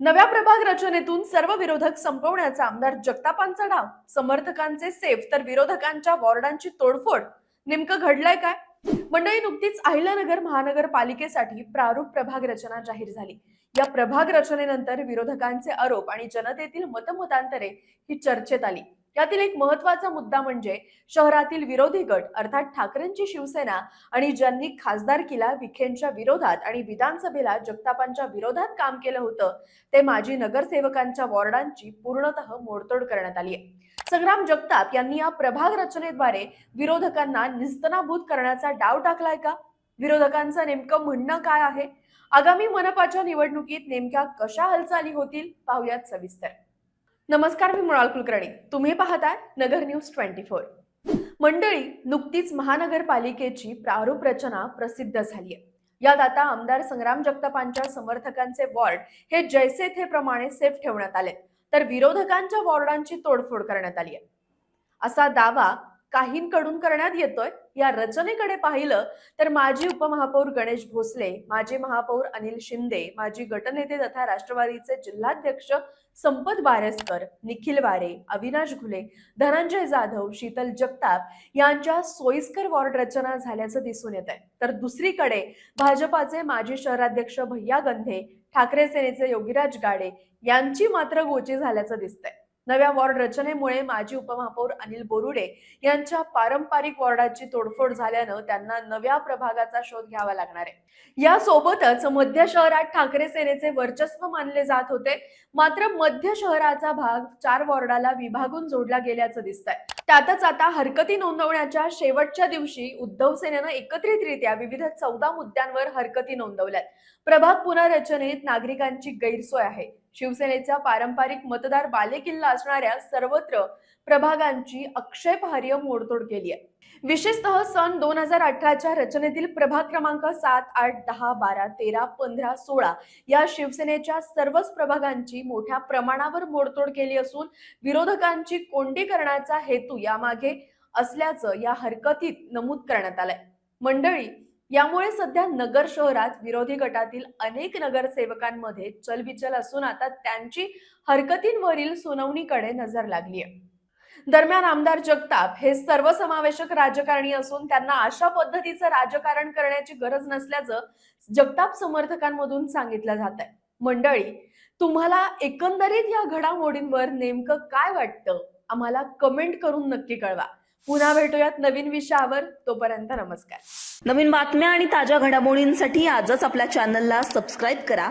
नव्या प्रभाग रचनेतून सर्व विरोधक संपवण्याचा आमदार जगतापांचा डाव. समर्थकांचे सेफ तर विरोधकांच्या वॉर्डांची तोडफोड. नेमकं घडलंय काय? मंडळी नुकतीच अहिल्यानगर महानगरपालिकेसाठी प्रारूप प्रभाग रचना जाहीर झाली. या प्रभाग रचनेनंतर विरोधकांचे आरोप आणि जनतेतील मतमतांतरे ही चर्चेत आली. यातील एक महत्त्वाचा मुद्दा म्हणजे शहरातील विरोधी गट अर्थात ठाकरेंची शिवसेना आणि ज्यांनी खासदारकीला विखेंच्या विरोधात आणि विधानसभेला जगतापांच्या विरोधात काम केलं होतं ते माजी नगरसेवकांच्या वॉर्डांची पूर्णतः मोडतोड करण्यात आली आहे. संग्राम जगताप यांनी या प्रभाग रचनेद्वारे विरोधकांना निस्तनाभूत करण्याचा डाव टाकलाय का? विरोधकांचं नेमकं म्हणणं काय आहे? आगामी मनपाच्या निवडणुकीत नेमक्या कशा हालचाली होतील? पाहुयात सविस्तर. नमस्कार मी मृणाल कुलकर्णी. तुम्ही पाहताय नगर न्यूज ट्वेंटी फोर. मंडळी नुकतीच महानगरपालिकेची प्रारूप रचना प्रसिद्ध झाली आहे. यात आता आमदार संग्राम जगतापांच्या समर्थकांचे वॉर्ड हे जैसे थे प्रमाणे सेफ ठेवण्यात आले. तर विरोधकांच्या वॉर्डांची तोडफोड करण्यात आली आहे. असा दावा काहींकडून करण्यात येतोय या रचनेकडे पाहिलं तर माजी उपमहापौर गणेश भोसले माजी महापौर अनिल शिंदे माजी गटनेते तथा राष्ट्रवादीचे जिल्हाध्यक्ष संपत बारेस्कर निखिल वारे अविनाश घुले धनंजय जाधव शीतल जगताप यांच्या सोयीस्कर वॉर्ड रचना झाल्याचं दिसून येत आहे तर दुसरीकडे भाजपाचे माजी शहराध्यक्ष भैया गंधे ठाकरे सेनेचे योगीराज गाडे यांची मात्र गोची झाल्याचं दिसतंय. नव्या वॉर्ड रचनेमुळे माजी उपमहापौर अनिल बोरुडे यांच्या पारंपरिक वॉर्डाची तोडफोड झाल्यानं त्यांना नव्या प्रभागाचा शोध घ्यावा लागणार आहे. यासोबतच मध्य शहरात ठाकरे सेनेचे वर्चस्व मानले जात होते. मात्र मध्य शहराचा भाग चार वॉर्डाला विभागून जोडला गेल्याचं दिसतंय. त्यातच आता हरकती नोंदवण्याच्या शेवटच्या दिवशी उद्धव सेनेनं एकत्रितरित्या विविध चौदा मुद्द्यांवर हरकती नोंदवल्यात. प्रभाग पुनर्रचनेत नागरिकांची गैरसोय आहे. शिवसेनेचा पारंपरिक मतदार बालेकिल्ला असणाऱ्या सर्वत्र प्रभागांची अक्षयपार्य मोडतोड केली आहे. विशेषतः सन दोन हजार अठराच्या रचनेतील प्रभाग क्रमांक सात आठ दहा बारा तेरा पंधरा सोळा या शिवसेनेच्या सर्वच प्रभागांची मोठ्या प्रमाणावर मोडतोड केली असून विरोधकांची कोंडी करण्याचा हेतू यामागे असल्याचं या हरकतीत नमूद करण्यात आलंय. मंडळी यामुळे सध्या नगर शहरात विरोधी गटातील अनेक नगरसेवकांमध्ये चलबिचल असून आता त्यांची हरकतींवरील सुनावणीकडे नजर लागली आहे दरम्यान आमदार जगताप हे सर्वसमावेशक राजकारणी असून त्यांना अशा पद्धतीचं राजकारण करण्याची गरज नसल्याचं जगताप समर्थकांमधून सांगितलं जात आहे मंडळी तुम्हाला एकंदरीत या घडामोडींवर नेमकं काय वाटतं? आम्हाला कमेंट करून नक्की कळवा. पुन्हा भेटूयात नवीन विषयावर. तोपर्यंत नमस्कार. नवीन बातम्या आणि ताज्या घडामोडींसाठी आजच आपल्या चॅनलला सबस्क्राईब करा.